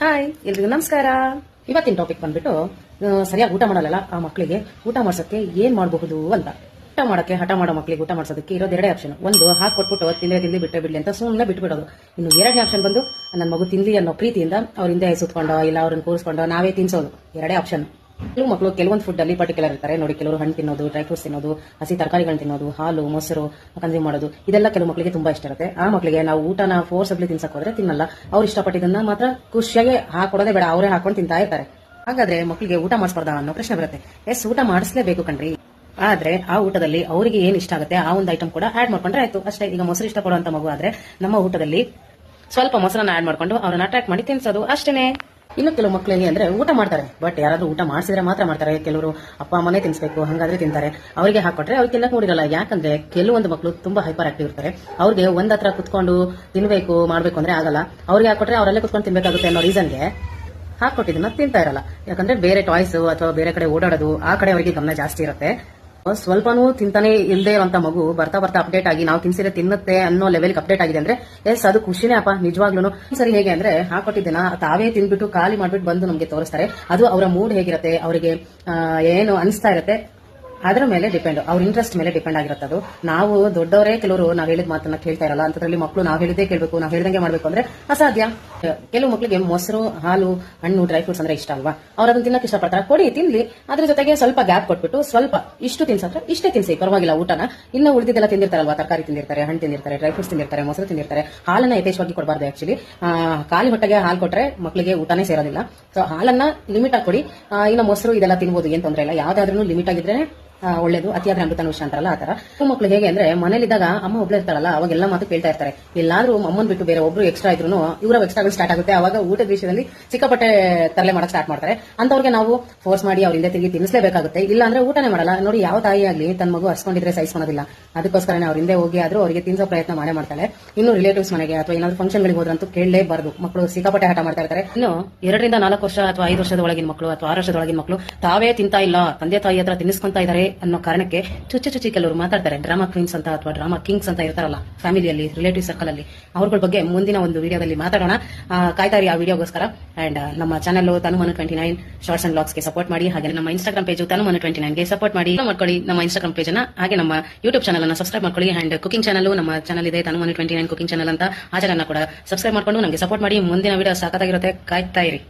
Hi ಎಲ್ರಿಗೂ ನಮಸ್ಕಾರ. ಇವತ್ತಿನ ಟಾಪಿಕ್ ಬಂದ್ಬಿಟ್ಟು ಸರಿಯಾಗಿ ಊಟ ಮಾಡಲ್ಲ ಆ ಮಕ್ಕಳಿಗೆ ಊಟ ಮಾಡ್ಸೋಕ್ಕೆ ಏನ್ ಮಾಡಬಹುದು ಅಂತ. ಊಟ ಮಾಡೋಕ್ಕೆ, ಹಠ ಮಾಡೋ ಮಕ್ಕಳಿಗೆ ಊಟ ಮಾಡ್ಸೋದಕ್ಕೆ ಇರೋದು ಎರಡೇ ಆಪ್ಷನ್ ಒಂದು, ಹಾಕ್ ಕೊಟ್ಬಿಟ್ಟು ತಿಂದೆ ತಿಂದು ಬಿಟ್ಟೆ ಬಿಡ್ಲಿ ಅಂತ ಸುಮ್ಮನೆ ಬಿಟ್ಬಿಡೋದು. ಇನ್ನು ಎರಡನೇ ಆಪ್ಷನ್ ಬಂದು, ನನ್ನ ಮಗು ತಿನ್ಲಿ ಅನ್ನೋ ಪ್ರೀತಿಯಿಂದ ಅವ್ರ ಹಿಂದೆ ಸುತ್ಕೊಂಡೋ, ಇಲ್ಲ ಅವ್ರನ್ನ ಕೂರಿಸ್ಕೊಂಡೋ ನಾವೇ ತಿನ್ಸೋದು. ಎರಡೇ ಆಪ್ಷನ್ ಕೆಲವು ಮಕ್ಕಳು ಕೆಲವೊಂದು ಫುಡ್ ಅಲ್ಲಿ ಪರ್ಟಿಕ್ಯುಲರ್ ಇರ್ತಾರೆ. ನೋಡಿ, ಕೆಲವರು ಹಣ್ಣು ತಿನ್ನೋದು ಡ್ರೈ ಫ್ರೂಟ್ಸ್ ತಿನ್ನೋದು, ಹಸಿ ತರಕಾರಿಗಳನ್ನ ತಿನ್ನೋದು, ಹಾಲು, ಮೊಸರು ಕನ್ಸ್ಯೂಮ್ ಮಾಡೋದು, ಇದೆಲ್ಲ ಕೆಲವು ಮಕ್ಕಳಿಗೆ ತುಂಬಾ ಇಷ್ಟ ಇರುತ್ತೆ. ಆ ಮಕ್ಕಳಿಗೆ ನಾವು ಊಟನ ಫೋರ್ಸಬ್ಲಿ ತಿನ್ಸಕ್ ಹೋದ್ರೆ ತಿನ್ನಲ್ಲ. ಅವ್ರು ಇಷ್ಟಪಟ್ಟಿದ್ದನ್ನ ಮಾತ್ರ ಖುಷಿಯಾಗಿ ಹಾಕೊಡೋದೇ ಬೇಡ. ಅವರೇ ಹಾಕೊಂಡು ತಿಂತಾ ಇರ್ತಾರೆ. ಹಾಗಾದ್ರೆ ಮಕ್ಕಳಿಗೆ ಊಟ ಮಾಡಿಸ್ಬಾರ್ದ ಅನ್ನೋ ಪ್ರಶ್ನೆ ಬರುತ್ತೆ. ಎಸ್, ಊಟ ಮಾಡಿಸ್ಲೇಬೇಕು ಕಣ್ರಿ. ಆದ್ರೆ ಆ ಊಟದಲ್ಲಿ ಅವರಿಗೆ ಏನ್ ಇಷ್ಟ ಆಗುತ್ತೆ, ಆ ಒಂದು ಐಟಮ್ ಕೂಡ ಆಡ್ ಮಾಡ್ಕೊಂಡ್ರೆ ಆಯ್ತು. ಅಷ್ಟೇ, ಈಗ ಮೊಸರು ಇಷ್ಟಪಡುವಂತ ಮಗು ಆದ್ರೆ ನಮ್ಮ ಊಟದಲ್ಲಿ ಸ್ವಲ್ಪ ಮೊಸರನ್ನ ಆಡ್ ಮಾಡ್ಕೊಂಡು ಅವ್ರನ್ನ ಅಟ್ರಾಕ್ಟ್ ಮಾಡಿ ತಿನ್ಸೋದು. ಅಷ್ಟೇನೆ. ಇನ್ನು ಕೆಲವು ಮಕ್ಕಳಿಗೆ ಅಂದ್ರೆ ಊಟ ಮಾಡ್ತಾರೆ. ಬಟ್ ಯಾರಾದ್ರೂ ಊಟ ಮಾಡಿಸಿದ್ರೆ ಮಾತ್ರ ಮಾಡ್ತಾರೆ. ಕೆಲವರು ಅಪ್ಪ ಅಮ್ಮನೇ ತಿನ್ಸ್ಬೇಕು, ಹಂಗಾದ್ರೆ ತಿಂತಾರೆ. ಅವರಿಗೆ ಹಾಕೊಟ್ರೆ ಅವ್ರು ತಿನ್ನಕ್ ನೋಡಿರಲ್ಲ. ಯಾಕಂದ್ರೆ ಕೆಲವೊಂದು ಮಕ್ಕಳು ತುಂಬಾ ಹೈಪರ್ ಆಕ್ಟಿವ್ ಇರ್ತಾರೆ. ಅವ್ರಿಗೆ ಒಂದ್ ಹತ್ರ ಕುತ್ಕೊಂಡು ತಿನ್ಬೇಕು, ಮಾಡ್ಬೇಕು ಅಂದ್ರೆ ಆಗಲ್ಲ. ಅವ್ರಿಗೆ ಹಾಕೊಟ್ರೆ ಅವರಲ್ಲೇ ಕುತ್ಕೊಂಡು ತಿನ್ಬೇಕಾಗುತ್ತೆ ಅನ್ನೋ ರೀಸನ್ಗೆ ಹಾಕೊಟ್ಟಿದ್ದನ್ನ ತಿಂತಾ ಇರಲ್ಲ. ಯಾಕಂದ್ರೆ ಬೇರೆ ಟಾಯ್ಸ್ ಅಥವಾ ಬೇರೆ ಕಡೆ ಓಡಾಡೋದು ಆ ಕಡೆ ಅವರಿಗೆ ಗಮನ ಜಾಸ್ತಿ ಇರುತ್ತೆ. ಸ್ವಲ್ಪನೂ ತಿಂತಾನೆ ಇಲ್ಲದೆ ಇರುವಂತ ಮಗು ಬರ್ತಾ ಬರ್ತಾ ಅಪ್ಡೇಟ್ ಆಗಿ ನಾವು ತಿನ್ಸಿದ್ರೆ ತಿನ್ನುತ್ತೆ ಅನ್ನೋ ಲೆವೆಲ್ಗೆ ಅಪ್ಡೇಟ್ ಆಗಿದೆ ಅಂದ್ರೆ, ಎಸ್, ಅದು ಖುಷಿನೇ ಅಪ್ಪ ನಿಜವಾಗ್ಲೂ ಸರಿ, ಹೇಗೆ ಅಂದ್ರೆ, ಹಾಕೊಟ್ಟಿದ್ದನ್ನ ತಾವೇ ತಿನ್ಬಿಟ್ಟು ಖಾಲಿ ಮಾಡ್ಬಿಟ್ಟು ಬಂದು ನಮಗೆ ತೋರಿಸ್ತಾರೆ. ಅದು ಅವರ ಮೂಡ್ ಹೇಗಿರುತ್ತೆ, ಅವರಿಗೆ ಏನು ಅನಿಸ್ತಾ ಇರುತ್ತೆ, ಅದರ ಮೇಲೆ ಡಿಪೆಂಡ್ ಅವ್ರ ಇಂಟ್ರೆಸ್ಟ್ ಮೇಲೆ ಡಿಪೆಂಡ್ ಆಗಿರುತ್ತೆ ಅದು. ನಾವು ದೊಡ್ಡವರೇ ಕೆಲವರು, ನಾವು ಹೇಳಿದ ಮಾತನ್ನ ಕೇಳ್ತಾ ಇರಲ್ಲ ಅಂತದ್ರಲ್ಲಿ ಮಕ್ಕಳು ನಾವು ಹೇಳಿದೇ ಕೇಳಬೇಕು, ನಾವು ಹೇಳಿದಂಗೆ ಮಾಡ್ಬೇಕು ಅಂದ್ರೆ ಅಸಾಧ್ಯ. ಕೆಲವು ಮಕ್ಕಳಿಗೆ ಮೊಸರು, ಹಾಲು, ಹಣ್ಣು ಡ್ರೈ ಫ್ರೂಟ್ಸ್ ಅಂದ್ರೆ ಇಷ್ಟ ಅಲ್ವಾ? ಅವ್ರು ಅದನ್ನ ತಿನ್ನಕ್ಕೆ ಇಷ್ಟಪಡ್ತಾರೆ. ಕೊಡಿ, ತಿನ್ಲಿ. ಅದ್ರ ಜೊತೆಗೆ ಸ್ವಲ್ಪ ಗ್ಯಾಪ್ ಕೊಟ್ಬಿಟ್ಟು ಸ್ವಲ್ಪ ಇಷ್ಟು ತಿನ್ಸಾದ್ರೆ ಇಷ್ಟೇ ತಿನ್ಸಿ. ಪರವಾಗಿಲ್ಲ, ಊಟನ. ಇನ್ನು ಉಳಿದಿದ್ದೆಲ್ಲ ತಿಂದಿರ್ತಾರಲ್ವಾ? ತರಕಾರಿ ತಿಂದಿರ್ತಾರೆ, ಹಣ್ಣು ತಿಂದಿರ್ತಾರೆ ಡ್ರೈ ಫ್ರೂಟ್ಸ್ ತಿಂದಿರ್ತಾರೆ, ಮೊಸರು ತಿಂದಿರ್ತಾರೆ. ಹಾಲನ್ನ ಯಥೇಚ್ಛವಾಗಿ ಕೊಡಬಾರ್ದು ಆಕ್ಚುಲಿ ಖಾಲಿ ಹೊಟ್ಟೆಗೆ ಹಾಲು ಕೊಟ್ರೆ ಮಕ್ಕಳಿಗೆ ಊಟನೇ ಸೇರೋದಿಲ್ಲ. ಸೊ ಹಾಲನ್ನ ಲಿಮಿಟ್ ಆಗಿ ಕೊಡಿ. ಇನ್ನು ಮೊಸರು ಇದೆಲ್ಲ ತಿನ್ಬೋದು, ಏನ್ ತೊಂದರೆ ಇಲ್ಲ. ಯಾವ್ದಾದ್ರೂ ಲಿಮಿಟ್ ಆಗಿದ್ರೆ ಒಳ್ಳೇದು. ಅತಿಯಾದ್ರೆ ಅಮೃತನ ವಿಷಯ ಅಂತಾರಲ್ಲ ಆತರ ಮಕ್ಕಳು ಹೇಗೆ ಅಂದ್ರೆ, ಮನೇಲಿದ್ದಾಗ ಅಮ್ಮ ಒಬ್ಳೆ ಇರ್ತಾರಲ್ಲ, ಅವಾಗ ಎಲ್ಲ ಮಾತು ಕೇಳ್ತಾ ಇರ್ತಾರೆ. ಎಲ್ಲಾದ್ರೂ ಅಮ್ಮನ್ ಬಿಟ್ಟು ಬೇರೆ ಒಬ್ರು ಎಕ್ಸ್ಟ್ರಾ ಇದ್ರು ಇವರ ಎಕ್ಸ್ಟ್ರಾಗಳು ಸ್ಟಾರ್ಟ್ ಆಗುತ್ತೆ. ಅವಾಗ ಊಟದ ವಿಷಯದಲ್ಲಿ ಸಿಕ್ಕಾಪಟ್ಟೆ ತರಲೆ ಮಾಡಕ್ ಸ್ಟಾರ್ಟ್ ಮಾಡ್ತಾರೆ. ಅಂತವ್ರಿಗೆ ನಾವು ಫೋರ್ಸ್ ಮಾಡಿ ಅವ್ರ ಹಿಂದೆ ತಿರುಗಿ ತಿನ್ನಿಸಲೇಬೇಕಾಗುತ್ತೆ. ಇಲ್ಲ ಅಂದ್ರೆ ಊಟನೇ ಮಾಡಲ್ಲ. ನೋಡಿ, ಯಾವ ತಾಯಿ ಆಗ್ಲಿ ತನ್ನ ಮಗು ಹಸ್ಕೊಂಡಿದ್ರೆ ಸಹಿಸ್ಕೊಳೋದಿಲ್ಲ ಅದಕ್ಕೋಸ್ಕರನೇ ಅವ್ರ ಹಿಂದೆ ಹೋಗಿ ಆದ್ರೂ ಅವರಿಗೆ ತಿನ್ಸೋ ಪ್ರಯತ್ನ ಮಾಡೇ ಮಾಡ್ತಾಳೆ. ಇನ್ನು ರಿಲೇಟಿವ್ಸ್ ಮನೆಗೆ ಅಥವಾ ಏನಾದ್ರು ಫಂಕ್ಷನ್ ಗಳಿಗೆ ಹೋದ್ರಂತೂ ಕೇಳಲೇಬಾರ್ದು. ಮಕ್ಕಳು ಸಿಕ್ಕಾಪಟ್ಟೆ ಹಠ ಮಾಡ್ತಾ ಇರ್ತಾರೆ. ಇನ್ನು ಎರಡರಿಂದ ನಾಲ್ಕು ವರ್ಷ ಅಥವಾ ಐದು ವರ್ಷದ ಒಳಗಿನ ಮಕ್ಕಳು ಅಥವಾ ಆರು ವರ್ಷದ ಒಳಗಿನ ಮಕ್ಕಳು ತಾವೇ ತಿಂತಾ ಇಲ್ಲ. ತಂದೆ ತಾಯಿ ಹತ್ರ ತಿನ್ನಿಸ್ಕೊಂತಾ ಇದ್ದಾರೆ ಅನ್ನೋ ಕಾರಣಕ್ಕೆ ಚುಚ್ಚು ಚುಚ್ಚಿ ಕೆಲವರು ಮಾತಾಡ್ತಾರೆ. ಡ್ರಾಮಾ ಕ್ವೀನ್ಸ್ ಅಂತ ಅಥವಾ ಡ್ರಾಮಾ ಕಿಂಗ್ಸ್ ಅಂತ ಇರ್ತಾರಲ್ಲ, ಫ್ಯಾಮಿಲಿಯಲ್ಲಿ ರಿಲೇಟಿವ್ ಸರ್ಕಲ್ ಅಲ್ಲಿ. ಅವ್ರಗಳ ಬಗ್ಗೆ ಮುಂದಿನ ಒಂದು ವಿಡಿಯೋದಲ್ಲಿ ಮಾತಾಡೋಣ. ಕಾಯ್ತಾರಿ ಕಾಯ್ತಾ ಆ ವಿಡಿಯೋಗೋಸ್ಕರ. ಅಂಡ್ ನಮ್ಮ channel Tanumanu twenty nine shorts and ಬ್ಲಾಗ್ಸ್ಗೆ support ಮಾಡಿ. ಹಾಗೆ ನಮ್ಮ ಇನ್ಸ್ಟಾಗ್ರಾಮ್ ಪೇಜ್ ತನುಮನು ಟ್ವೆಂಟಿ ನೈನ್ಗೆ ಸಪೋರ್ಟ್ ಮಾಡಿ. ಮಾಡ್ಕೊಳ್ಳಿ ನಮ್ಮ ಇನ್ಸ್ಟಾಗ್ರಾಮ್ ಪೇಜ್ ಅನ್ನ. ಹಾಗೆ ನಮ್ಮ ಯೂಟ್ಯೂಬ್ ಚಾನಲ್ ಅನ್ನು ಸಬ್ಸ್ಕ್ರೈಬ್ ಮಾಡ್ಕೊಳ್ಳಿ. ಅಂಡ್ ಕುಕಿಂಗ್ ಚಾನಲ್ ನಮ್ಮ ಚಾನಲ್ ಇದೆ, Tanumanu twenty nine cooking channel ಅಂತ. ಆ ಚಾನಲ್ ಕೂಡ ಸಬ್ಸ್ಕ್ರೈಬ್ ಮಾಡ್ಕೊಂಡು ನಮಗೆ ಸಪೋರ್ಟ್ ಮಾಡಿ. ಮುಂದಿನ ವಿಡಿಯೋ ಸಾಕಾಗಿರುತ್ತೆ ಕಾಯ್ತಾ ಇರಿ